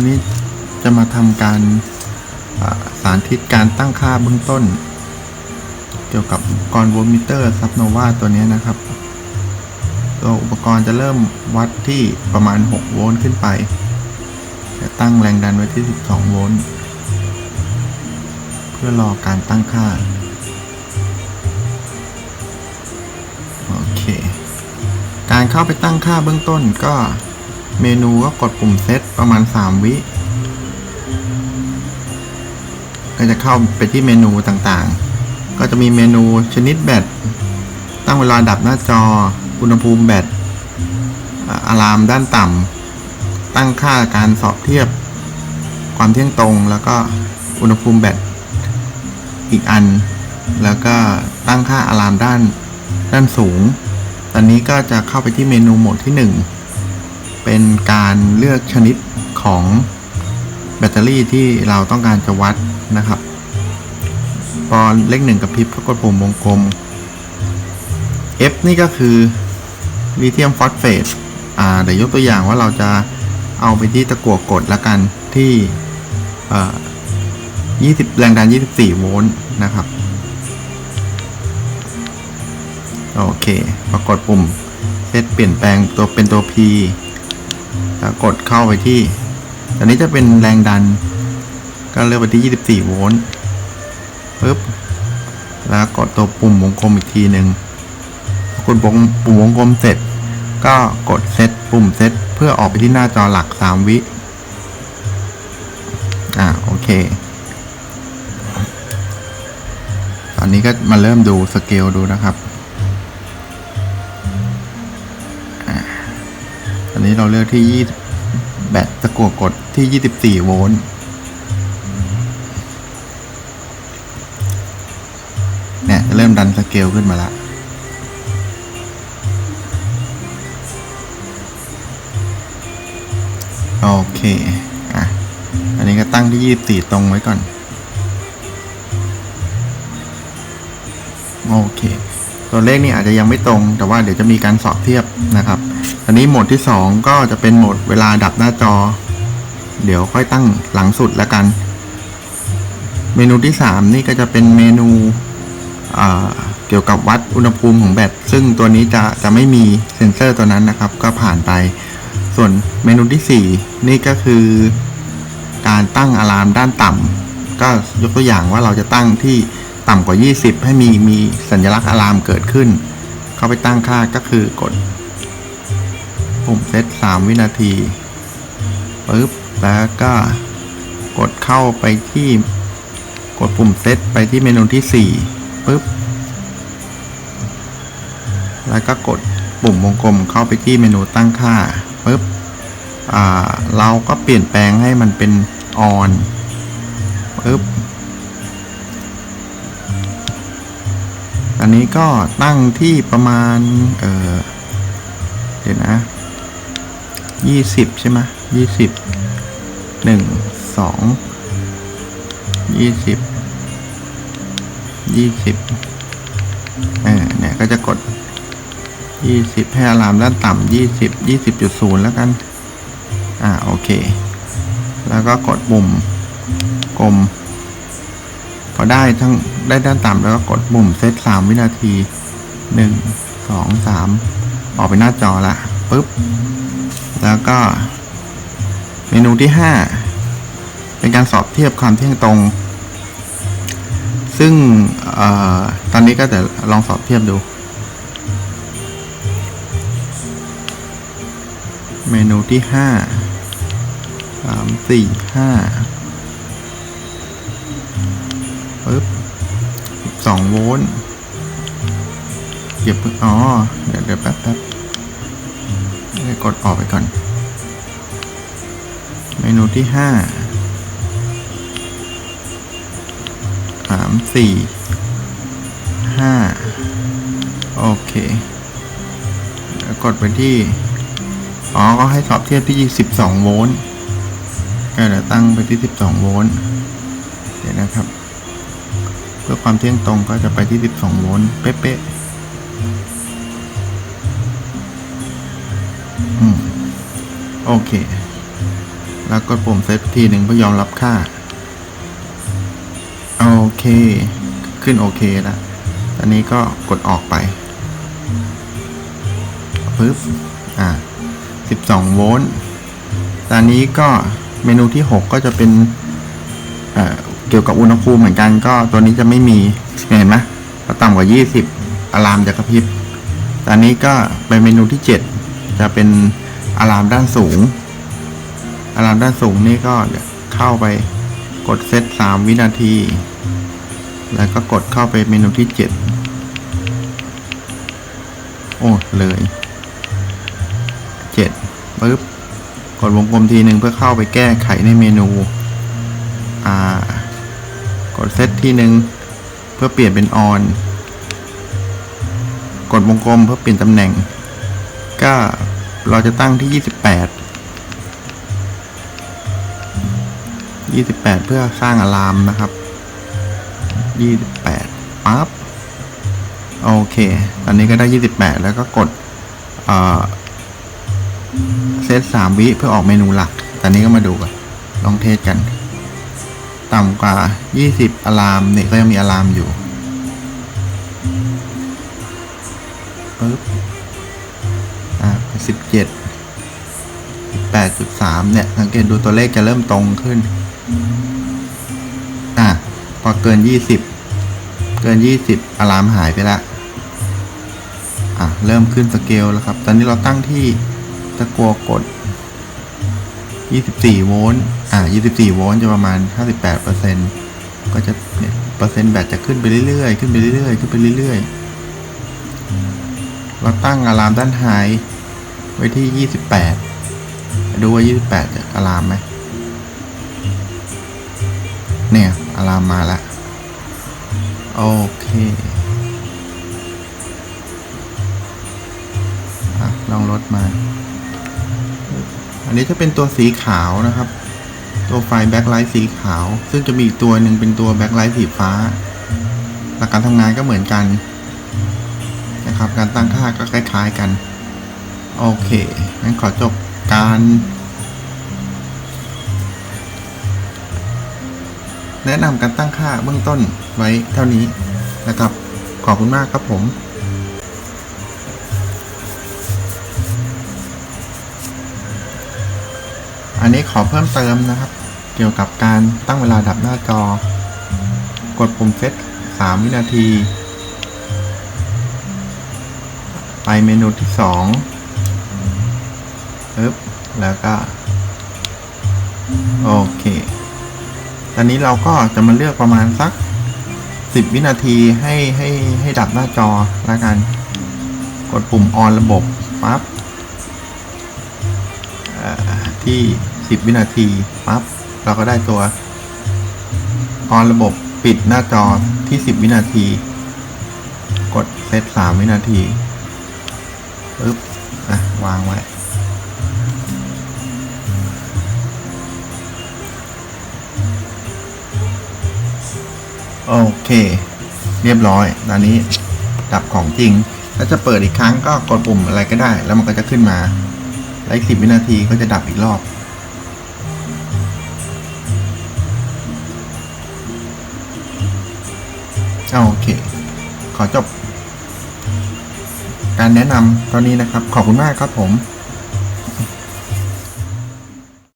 วันนี้จะมาทำการอ่าสาธิตการตั้งค่าเบื้องต้น เกี่ยวกับอุปกรณ์โวลต์มิเตอร์ซับโนวาตัวนี้นะครับ ตัวอุปกรณ์จะเริ่มวัดที่ประมาณ 6 โวลต์ขึ้นไป จะตั้งแรงดันไว้ที่ 12 โวลต์เพื่อรอการตั้งค่า โอเค การเข้าไปตั้งค่าเบื้องต้นก็ เมนูก็กดปุ่มเซตประมาณ 3 วิก็จะเข้าไปที่เมนูต่างๆ ก็จะมีเมนูชนิดแบต ตั้งเวลาดับหน้าจอ อุณหภูมิแบตอะลามด้านต่ำ ตั้งค่าการสอบเทียบ ความเที่ยงตรง แล้วก็อุณหภูมิแบตอีกอัน แล้วก็ตั้งค่าอะลามด้านด้านสูง ตอนนี้ก็จะเข้าไปที่เมนูโหมดที่ 1 เป็นการเลือกชนิดของแบตเตอรี่ที่เราต้องการจะวัดนะครับพอเลขหนึ่งกับพริบก็กดปุ่มวงกลม F นี่ก็คือลิเธียมฟอสเฟตอ่าเดี๋ยวยกตัวอย่างว่าเราจะเอาไปที่ตะกั่วกดละกันที่เอ่อ20 แรงดัน 24 โวลต์นะครับ โอเคพอกดปุ่มเซตเปลี่ยนแปลงตัวเป็นตัว P แล้วกดเข้าไปที่ตอนนี้จะเป็นแรงดัน ก็เลือกไปที่ 24 โวลต์ปึ๊บแล้วกดตัวปุ่มวงกลมอีกทีหนึ่งกดปุ่มปุ่มวงกลมเสร็จ ก็กดเซตปุ่มเซตเพื่อออกไปที่หน้าจอหลัก 3 วิอ่าโอเค ตอนนี้ก็มาเริ่มดูสเกลดูนะครับ อนนี้เราเลือกที่ 20 แบตตะกั่วกดที่ 24 โวลต์เนี่ยเริ่มดันสเกลขึ้นมาล้วโอเค อะ อันนี้ก็ตั้งที่ 24 ตรงไว้ก่อน โอเค ตัวเลขนี่อาจจะยังไม่ตรง แต่ว่าเดี๋ยวจะมีการสอบเทียบนะครับ อันนี้โหมดที่ 2 ก็จะเป็นโหมดเวลาดับหน้าจอ เดี๋ยวค่อยตั้งหลังสุดแล้วกัน เมนูที่ 3 นี่ก็จะเป็นเมนูเกี่ยวกับวัดอุณหภูมิของแบตซึ่งตัวนี้จะจะไม่มีเซ็นเซอร์ตัวนั้นนะครับ ก็ผ่านไป ส่วนเมนูที่ 4 นี่ก็คือการตั้งอะลามด้านต่ำก็ยกตัวอย่างว่าเราจะตั้งที่ต่ำกว่า 20 ให้มีมีสัญลักษณ์อะลามเกิดขึ้น เข้าไปตั้งค่าก็คือกด ปุ่มเซต3 วินาทีปึ๊บแล้วก็กดเข้าไปที่กดปุ่มเซตไปที่เมนูที่4ปึ๊บแล้วก็กดปุ่มวงกลมเข้าไปที่เมนูตั้งค่าปึ๊บอ่าเราก็เปลี่ยนแปลงให้มันเป็นออนปึ๊บอันนี้ก็ตั้งที่ประมาณ เออเดี๋ยวนะ ยี่สิบใช่ไหมยี่สิบหนึ่งสองยี่สิบยี่สิบเออเนี่ยก็จะกดยี่สิบให้อะลามด้านต่ำยี่สิบยี่สิบจุดศูนย์แล้วกัน อ่าโอเค แล้วก็กดปุ่มกลมพอได้ทั้งได้ด้านต่ำแล้วก็กดปุ่มเซตสามวินาทีหนึ่งสองสามออกไปหน้าจอละปุ๊บ แล้วก็ เมนูที่ 5 เป็นการสอบเทียบความเที่ยงตรง ซึ่งออตอนนี้ก็จะลองสอบเทียบดู เมนูที่ 5 3 4 5ปึ๊บ2โวลต์เก็บ อ๋อ เดี๋ยวเดี๋ยวแป๊บแป๊บ กดออกไปก่อน เมนูที่ห้าสามสี่ห้าโอเคแล้วกดไปที่ อ๋อ ก็ให้สอบเทียบที่สิบสองโวลต์ก็เดี๋ยวตั้งไปที่สิบสองโวลต์ เดี๋ยวนะครับ เพื่อความเที่ยงตรงก็จะไปที่สิบสองโวลต์ เป๊ะๆ โอเค แล้วกดปุ่มเซฟทีหนึ่งเพื่อยอมรับค่า โอเค ขึ้นโอเคแล้วตอนนี้ก็กดออกไปปึ๊บ อ่า 12 โวลต์ ตอนนี้ก็เมนูที่ 6 ก็จะเป็นเเกี่ยวกับอุณหภูมิเหมือนกัน ก็ตัวนี้จะไม่มี เห็นไหมก็ต่ำกว่า 20 อะลามจะกระพริบ ตอนนี้ก็เป็นเมนูที่ 7 จะเป็น อะลามด้านสูงอะลามด้านสูงนี่ก็เดี๋ยวเข้าไปกดเซต3วินาที แล้วก็กดเข้าไปเมนูที่7โอ้เลย7ปึ๊บกดวงกลมทีหนึ่งเพื่อเข้าไปแก้ไขในเมนู อ่า กดเซตทีหนึ่งเพื่อเปลี่ยนเป็นออน กดวงกลมเพื่อเปลี่ยนตำแหน่ง ก็ เราจะตั้งที่ 28 28 เพื่อสร้างอะลามนะครับ 28ปั๊บโอเค ตอนนี้ก็ได้ 28 แล้วก็กดเอ่อเซตสามวิเพื่อออกเมนูหลัก ตอนนี้ก็มาดูกัน ลองเทสกัน ต่ำกว่า 20อะลามเนี่ยก็ยังมีอะลามอยู่ปึ๊บ อ่าสิบเจ็ดแปดจุดสามเนี่ย สังเกตดูตัวเลขจะเริ่มตรงขึ้น อะ พอเกิน 20 เกิน 20อะลามหายไปละ อะ เริ่มขึ้นสเกลแล้วครับ ตอนนี้เราตั้งที่ตะกัวกด 24 โวลต์ อ่า24 โวลต์จะประมาณ 58เปอร์เซ็นต์ก็จะเนี่ยเปอร์เซ็นต์แบตจะขึ้นไปเรื่อยๆ ขึ้นไปเรื่อยๆ ขึ้นไปเรื่อยๆ เราตั้งอะลามด้านไฮ ไว้ที่ 28 ดูว่า 28 จะอะลามไหม เนี่ยอะลามมาแล้วโอเคอลองลดมา อันนี้จะเป็นตัวสีขาวนะครับ ตัวไฟแบ็คไลท์สีขาว ซึ่งจะมีตัวหนึ่งเป็นตัวแบ็คไลท์สีฟ้า หลักการทำงานก็เหมือนกันนะครับ การตั้งค่าก็คล้าย ๆกัน โอเคงั้นขอจบการ แนะนำการตั้งค่าเบื้องต้นไว้เท่านี้นะครับ ขอบคุณมากครับผมอันนี้ขอเพิ่มเติมนะครับ เกี่ยวกับการตั้งเวลาดับหน้าจอ กดปุ่มเซต3 วินาที ไปเมนูที่ 2 ปึ๊บแล้วก็ โอเค ตอนนี้เราก็จะมาเลือกประมาณสัก 10 วินาทีให้ให้ให้ดับหน้าจอแล้วกัน กดปุ่มออนระบบปั๊บที่ 10 วินาทีปั๊บเราก็ได้ตัวออนระบบปิดหน้าจอที่ 10 วินาที กดเซต3วินาทีปึ๊บอะ วางไว้ โอเค เรียบร้อยตอนนี้ดับของจริงถ้าจะเปิดอีกครั้งก็กดปุ่มอะไรก็ได้ แล้วมันก็จะขึ้นมาแล้วอีกสิบวินาทีก็จะดับอีกรอบโอเค ขอจบ การแนะนำตอนนี้นะครับ ขอบคุณมากครับผม